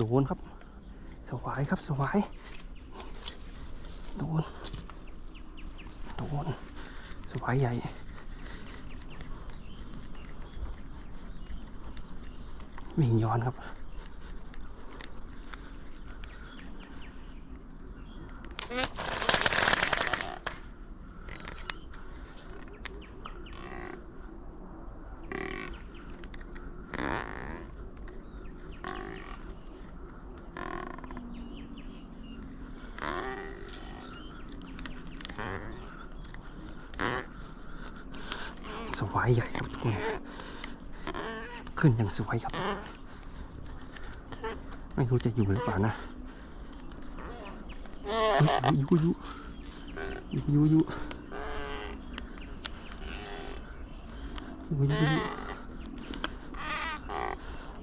โดนครับ สวายครับสวาย โดน โดน สวายใหญ่ วิ่งย้อนครับ วายใหญ่ครับทุกคน ขึ้นอย่างสวยครับ ไม่รู้จะอยู่หรือเปล่านะยุยุยุยุยุ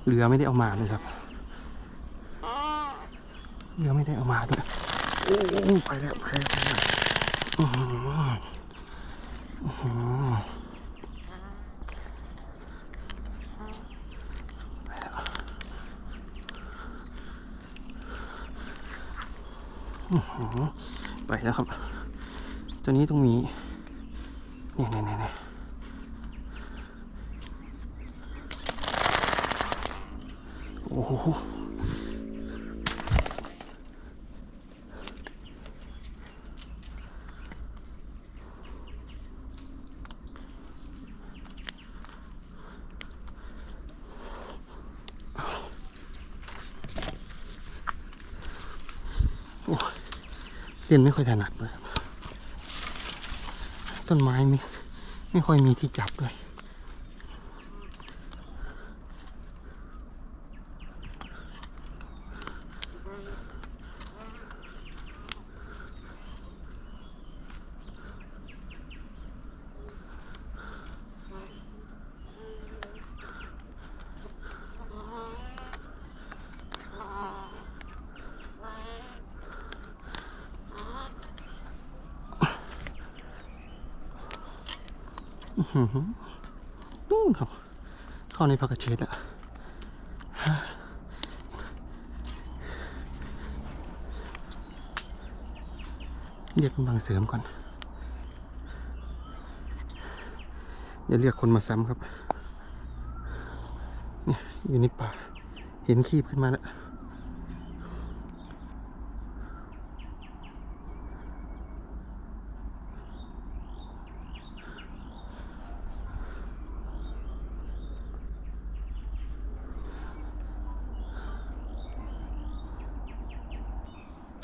เรือไม่ได้เอามาเลยครับ เรือไม่ได้เอามาด้วย โอ้ไปแล้วไปแล้ว ไปแล้วครับ ตัวนี้ต้องมีเนี่ยเนี่ยเนี่ยเนี่ยโอ้โห เล่นไม่ค่อยถนัดเลยต้นไม้ไม่ไม่ค่อยมีที่จับด้วย นู่นครับเข้าในผักกระเฉดอะเรียกกำลังเสริมก่อนเดี๋ยวเรียกคนมาซ้ำครับ เนี่ยอยู่ในป่า เห็นขีบขึ้นมาแล้ว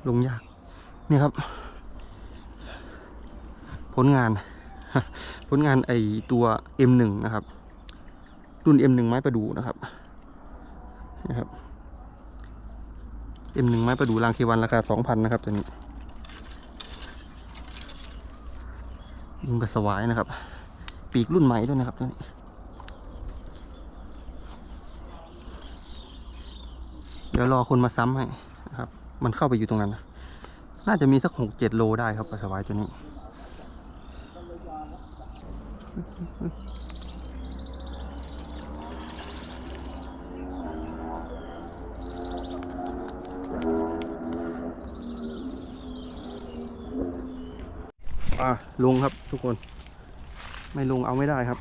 ลงยาก นี่ครับ ผลงาน ผลงานไอตัว M1 นะครับ รุ่น M1 ไม้ประดูนะครับนะครับ M1 ไม้ประดูรางเควันราคา2,000นะครับตัวนี้ยิงกระสวายนะครับ ปีกรุ่นใหม่ด้วยนะครับตัวนี้เดี๋ยวรอคนมาซ้ำให้ มันเข้าไปอยู่ตรงนั้นนะน่าจะมีสักหกเจ็ดโลได้ครับกระสวายตัวนี้ อะลงครับทุกคน ไม่ลงเอาไม่ได้ครับ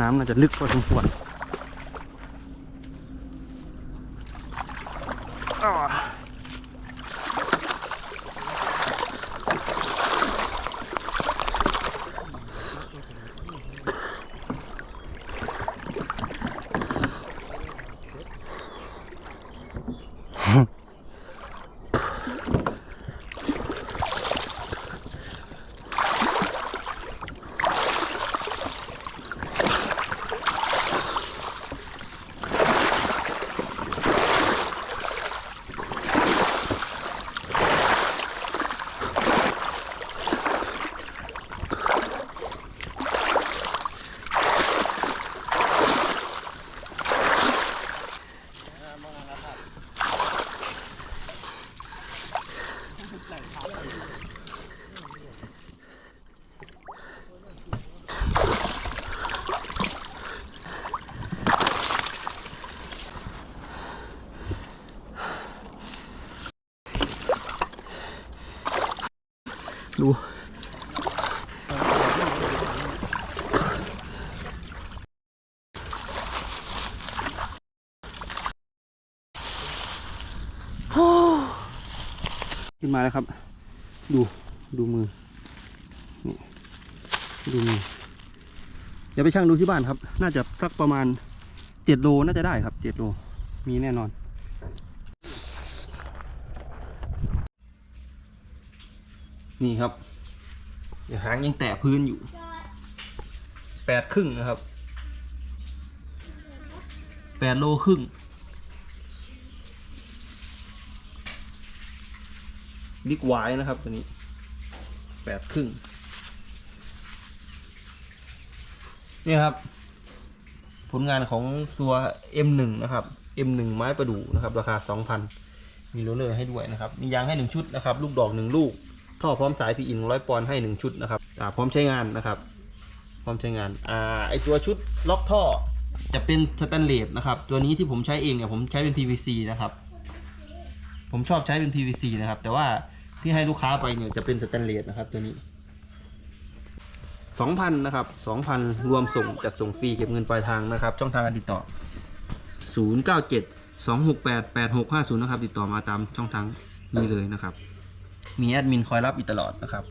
น้ำน่าจะลึกพอสมควร ดูขึ้นมาแล้วครับ ดูดูมือนี่ดูมือเดี๋ยวไปช่างดูที่บ้านครับ น่าจะสักประมาณเจ็ดโลน่าจะได้ครับเจ็ดโลมีแน่นอน นี่ครับเดี๋ยวหางยังแตะพื้นอยู่แปดครึ่งนะครับแปดโลครึ่ง บิ๊กไวนะครับตัวนี้แปดครึ่งนี่ครับ ผลงานของตัว M1 นะครับ M1 ไม้ประดู่นะครับ ราคา 2,000 มีโรลเลอร์ให้ด้วยนะครับ มียางให้ 1 ชุดนะครับ ลูกดอก 1 ลูก ท่อพร้อมสายพีอินร้อยปอนด์ให้ 1 ชุดนะครับอ่าพร้อมใช้งานนะครับ พร้อมใช้งานอ่าไอตัวชุดล็อกท่อจะเป็นสแตนเลสนะครับ ตัวนี้ที่ผมใช้เองเนี่ยผมใช้เป็น PVC นะครับ ผมชอบใช้เป็น PVC นะครับ แต่ว่าที่ให้ลูกค้าไปเนี่ยจะเป็นสแตนเลสนะครับตัวนี้2,000นะครับ2,000 รวมส่งจัดส่งฟรีเก็บเงินปลายทางนะครับ ช่องทางการติดต่อ 097 268 8650 นะครับ ติดต่อมาตามช่องทางนี้เลยนะครับ มีแอดมินคอยรับอีกตลอดนะครับ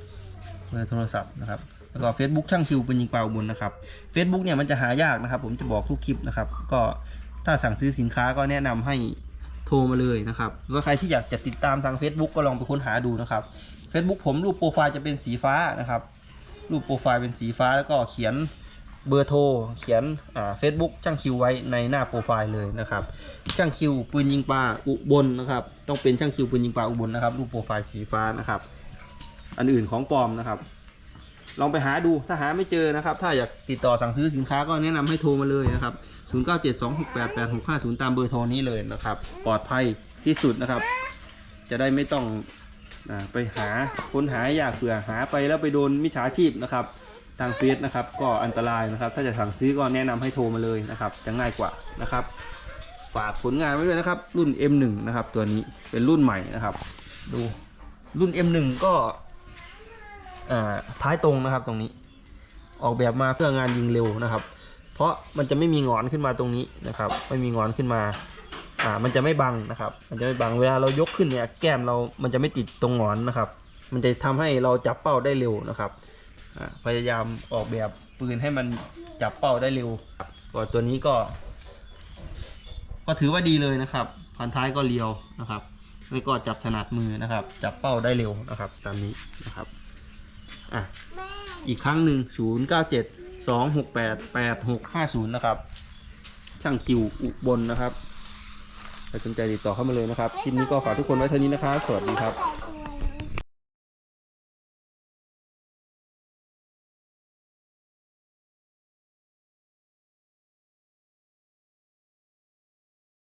เบอร์โทรศัพท์นะครับแล้วก็ Facebook ช่างคิวเป็นยิงเปล่าบนนะครับ Facebook เนี่ยมันจะหายากนะครับ ผมจะบอกทุกคลิปนะครับ ก็ถ้าสั่งซื้อสินค้าก็แนะนำให้โทรมาเลยนะครับหรือว่าใครที่อยากจะติดตามทาง Facebook ก็ลองไปค้นหาดูนะครับ Facebook ผมรูปโปรไฟล์จะเป็นสีฟ้านะครับ รูปโปรไฟล์เป็นสีฟ้าแล้วก็เขียน เบอร์โทรเขียนเฟซบุ๊กช่างคิวไว้ในหน้าโปรไฟล์เลยนะครับช่างคิวปืนยิงปลาอุบลนนะครับต้องเป็นช่างคิวปืนยิงปลาอุบลนนะครับรูปโปรไฟล์สีฟ้านะครับ อันอื่นของปลอมนะครับ ลองไปหาดูถ้าหาไม่เจอนะครับ ถ้าอยากติดต่อสั่งซื้อสินค้าก็แนะนำให้โทรมาเลยนะครับ 0972688650 ตามเบอร์โทรนี้เลยนะครับ ปลอดภัยที่สุดนะครับ จะได้ไม่ต้องอไปหาค้นหายากเผื่อหาไปแล้วไปโดนมิจฉาชีพนะครับ ทางเฟซนะครับ ก็อันตรายนะครับ ถ้าจะสั่งซื้อก็แนะนำให้โทรมาเลยนะครับ จะง่ายกว่านะครับ ฝากผลงานไว้ด้วยนะครับ รุ่น M1 นะครับ ตัวนี้เป็นรุ่นใหม่นะครับ ดูรุ่น M1 ก็ท้ายตรงนะครับตรงนี้ ออกแบบมาเพื่องานยิงเร็วนะครับ เพราะมันจะไม่มีงอนขึ้นมาตรงนี้นะครับ ไม่มีงอนขึ้นมาอ่ามันจะไม่บังนะครับ มันจะไม่บังเวลาเรายกขึ้นเนี่ยแก้มเรา มันจะไม่ติดตรงงอนนะครับ มันจะทำให้เราจับเป้าได้เร็วนะครับ พยายามออกแบบปืนให้มันจับเป้าได้เร็วก็ตัวนี้ก็ ก็ถือว่าดีเลยนะครับ พันท้ายก็เรียวนะครับแล้วก็จับถนัดมือนะครับ จับเป้าได้เร็วนะครับ ตามนี้นะครับอะอีกครั้งหนึ่ง0 9 7 2 6 8 8 6 5 0 นะครับ ช่างคิวอุบลนะครับใครสนใจติดต่อเข้ามาเลยนะครับ คลิปนี้ก็ฝากทุกคนไว้เท่านี้นะครับ สวัสดีครับ